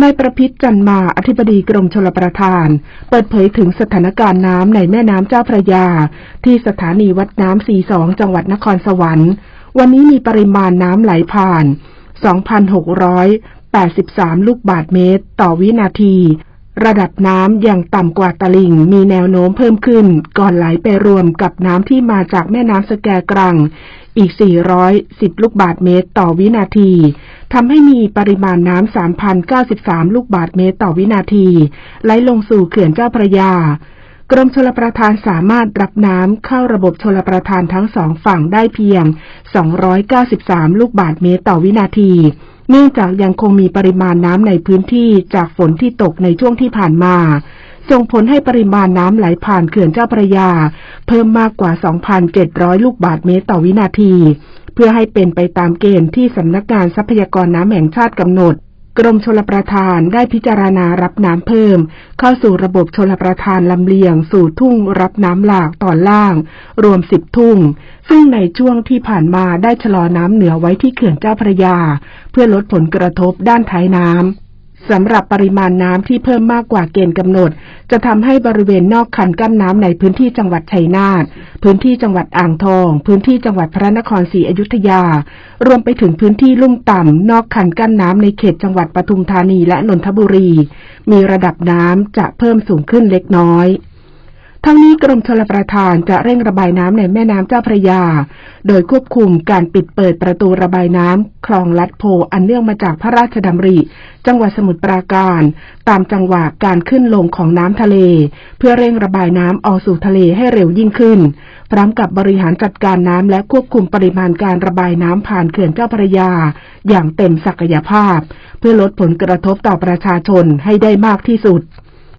นายประพิษจันมาอธิบดีกรมชลประทาน เปิดเผยถึงสถานการณ์น้ำในแม่น้ำเจ้าพระยา ที่สถานีวัดน้ำสีสองจังหวัดนครสวรรค์ วันนี้มีปริมาณน้ำไหลผ่าน 2,683 ลูกบาทเมตร ต่อวินาที ระดับน้ำยังต่ำกว่าตลิ่ง มีแนวโน้มเพิ่มขึ้น ก่อนไหลไปรวมกับน้ำที่มาจากแม่น้ำสแกกรัง อีก 410 ลูกบาทเมตร ต่อวินาที ทำให้มีปริมาณน้ำ 3,093 ลูกบาทเมตรต่อวินาที ไหลลงสู่เขื่อนเจ้าพระยา กรมชลประทานสามารถรับน้ำเข้าระบบชลประทานทั้งสองฝั่งได้เพียง 293 ลูกบาทเมตรต่อวินาทีเนื่องจากยังคงมีปริมาณน้ำในพื้นที่จากฝนที่ตกในช่วงที่ผ่านมา ส่งผลให้ปริมาณน้ำไหลผ่านเขื่อนเจ้าพระยา เพิ่มมากกว่า 2,700 ลูกบาทเมตรต่อวินาที เพื่อให้เป็นไปตามเกณฑ์ที่สำนักงานทรัพยากรน้ำแห่งชาติกำหนด กรมชลประทานได้พิจารณารับน้ำเพิ่ม เข้าสู่ระบบชลประทานลำเลียง สู่ทุ่งรับน้ำหลากตอนล่าง รวม10ทุ่ง ซึ่งในช่วงที่ผ่านมาได้ชะลอน้ำเหนือไว้ที่เขื่อนเจ้าพระยา เพื่อลดผลกระทบด้านท้ายน้ำ สำหรับปริมาณน้ำที่เพิ่มมากกว่าเกณฑ์กำหนด จะทำให้บริเวณนอกคันกั้นน้ำในพื้นที่จังหวัดชัยนาท พื้นที่จังหวัดอ่างทอง พื้นที่จังหวัดพระนครศรีอยุธยา รวมไปถึงพื้นที่ลุ่มต่ำนอกคันกั้นน้ำในเขตจังหวัดปทุมธานีและนนทบุรี มีระดับน้ำจะเพิ่มสูงขึ้นเล็กน้อย ทั้งนี้กรมชลประทานจะเร่งระบายน้ำในแม่น้ำเจ้าพระยา โดยควบคุมการปิดเปิดประตูระบายน้ำคลองลัดโพอันเนื่องมาจากพระราชดำริ จังหวัดสมุทรปราการ ตามจังหวะการขึ้นลงของน้ำทะเล เพื่อเร่งระบายน้ำออกสู่ทะเลให้เร็วยิ่งขึ้น พร้อมกับบริหารจัดการน้ำและควบคุมปริมาณการระบายน้ำผ่านเขื่อนเจ้าพระยา อย่างเต็มศักยภาพ เพื่อลดผลกระทบต่อประชาชนให้ได้มากที่สุด